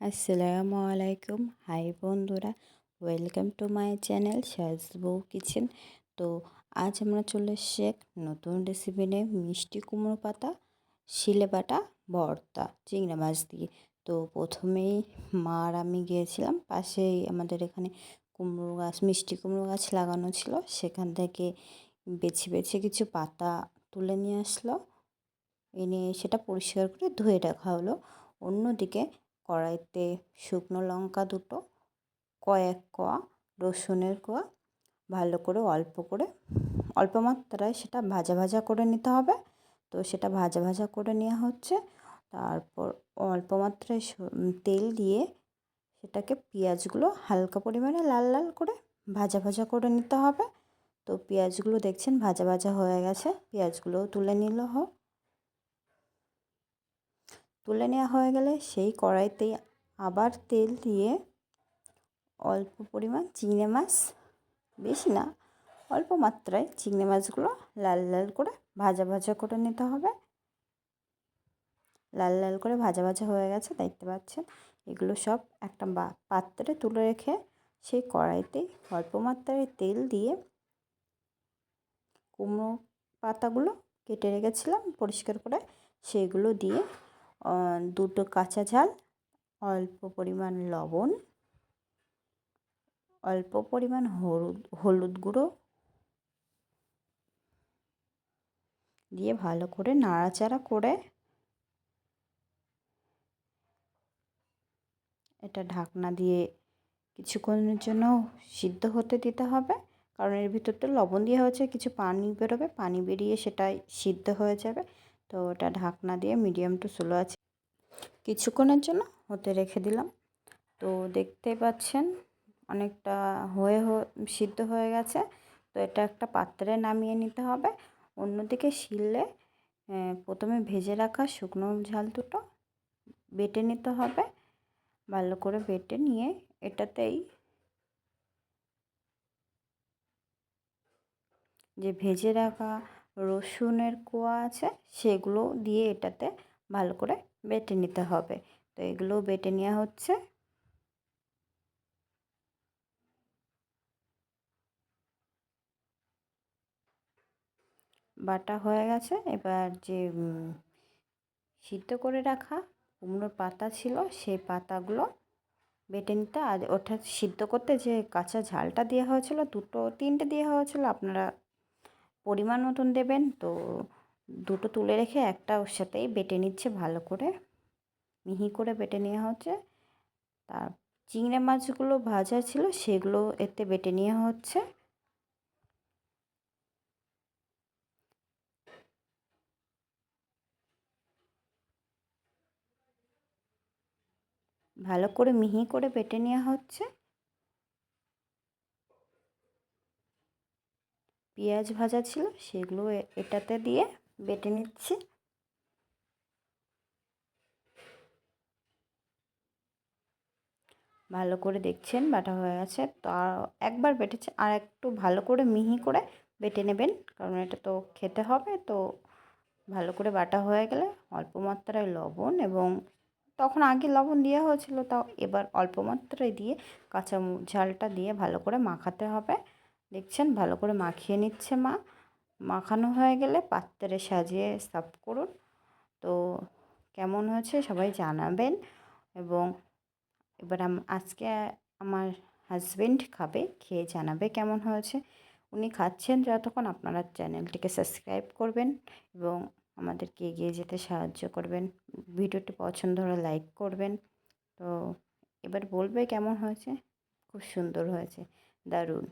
আসসালামু আলাইকুম। হাই বন্ধুরা, welcome to my channel Sajbou kitchen. তো আজ আমরা চলে এসেছি এক নতুন রেসিপি নিয়ে মিষ্টি কুমড়ো পাতা, শিলে বাটা, ভর্তা, চিংড়া মাছ দিয়ে। তো প্রথমেই মা আর আমি গিয়েছিলাম, পাশেই আমাদের এখানে কুমড়ো গাছ, মিষ্টি কুমড়ো গাছ লাগানো ছিল। সেখান থেকে বেছে বেছে কিছু পাতা তুলে নিয়ে আসলো। এনে সেটা পরিষ্কার করে ধুয়ে রাখা হলো। অন্যদিকে কড়াইতে শুকনো লঙ্কা দুটো, কয়েক কোয়া রসুনের কোয়া, ভালো করে অল্প করে, অল্প মাত্রায় সেটা ভাজা ভাজা করে নিতে হবে। তো সেটা ভাজা ভাজা করে নেওয়া হচ্ছে। তারপর অল্প মাত্রায় তেল দিয়ে সেটাকে পেঁয়াজগুলো হালকা পরিমাণে লাল লাল করে ভাজা ভাজা করে নিতে হবে। তো পেঁয়াজগুলো দেখছেন ভাজা ভাজা হয়ে গেছে, পেঁয়াজগুলোও তুলে নিলে হোক। তুলে নেওয়া হয়ে গেলে সেই কড়াইতেই আবার তেল দিয়ে অল্প পরিমাণ চিংড়ি মাছ, বেশি না, অল্প মাত্রায় চিংড়ি মাছগুলো লাল লাল করে ভাজা ভাজা করে নিতে হবে। লাল লাল করে ভাজা ভাজা হয়ে গেছে, দেখতে পাচ্ছেন? এগুলো সব একটা পাত্রে তুলে রেখে সেই কড়াইতে অল্প মাত্রায় তেল দিয়ে কুমড়ো পাতাগুলো কেটে রেখেছিলাম, পরিষ্কার করে সেগুলো দিয়ে দুটো কাঁচা ঝাল, অল্প পরিমাণ লবণ, অল্প পরিমাণ হলুদ হলুদ গুঁড়ো দিয়ে ভালো করে নাড়াচাড়া করে এটা ঢাকনা দিয়ে কিছুক্ষণের জন্য সিদ্ধ হতে দিতে হবে। কারণ এর ভিতরটা লবণ দেওয়া হয়েছে, কিছু পানি বেরোবে, পানি বেরিয়ে সেটাই সিদ্ধ হয়ে যাবে। তো ওটা ঢাকনা দিয়ে মিডিয়াম টু স্লো আছে। কিছুক্ষণের জন্য হতে রেখে দিলাম। তো দেখতে পাচ্ছেন, অনেকটা হয়ে সিদ্ধ হয়ে গেছে। তো এটা একটা পাত্রে নামিয়ে নিতে হবে। অন্যদিকে শিললে প্রথমে ভেজে রাখা শুকনো ঝাল দুটো বেটে নিতে হবে। ভালো করে বেটে নিয়ে এটাতেই যে ভেজে রাখা রসুনের কোয়া আছে, সেগুলো দিয়ে এটাতে ভালো করে বেটে নিতে হবে। তো এগুলো বেটে নেওয়া হচ্ছে। বাটা হয়ে গেছে। এবার যে সিদ্ধ করে রাখা কুমড়োর পাতা ছিল, সেই পাতাগুলো বেটে নিতে। আর ওটা সিদ্ধ করতে যে কাঁচা ঝালটা দেওয়া হয়েছিল, দুটো তিনটে দেওয়া হয়েছিল, আপনারা পরিমাণ মতন দেবেন। তো দুটো তুলে রেখে একটা ওর সাথেই বেটে নিচ্ছে ভালো করে। মিহি করে বেটে নেওয়া হচ্ছে। তার চিংড়ি মাছগুলো ভাজা ছিল, সেগুলো এতে বেটে নেওয়া হচ্ছে। ভালো করে মিহি করে বেটে নেওয়া হচ্ছে। পেঁয়াজ ভাজা ছিল, সেগুলো এটাতে দিয়ে বেটে নিচ্ছি। ভালো করে দেখছেন, বাটা হয়ে গেছে। তো একবার বেটেছে, আর একটু ভালো করে মিহি করে বেটে নেবেন, কারণ এটা তো খেতে হবে। তো ভালো করে বাটা হয়ে গেলে অল্প মাত্রায় লবণ এবং তখন আগে লবণ দেওয়া হয়েছিল, তাও এবার অল্প মাত্রায় দিয়ে কাঁচা ঝালটা দিয়ে ভালো করে মাখাতে হবে। দেখছেন? ভালো করে মাখিয়ে নিচ্ছে মা। মাখানো হয়ে গেলে পাত্রে সাজিয়ে সার্ভ করুন। তো কেমন হয়েছে সবাই জানাবেন এবং এবার আজকে আমার হাজবেন্ড খাবে, খেয়ে জানাবে কেমন হয়েছে। উনি খাচ্ছেন যতক্ষণ আপনারা চ্যানেলটিকে সাবস্ক্রাইব করবেন এবং আমাদেরকে এগিয়ে যেতে সাহায্য করবেন। ভিডিওটি পছন্দ হলে লাইক করবেন। তো এবার বলবে কেমন হয়েছে? খুব সুন্দর হয়েছে। দারুণ।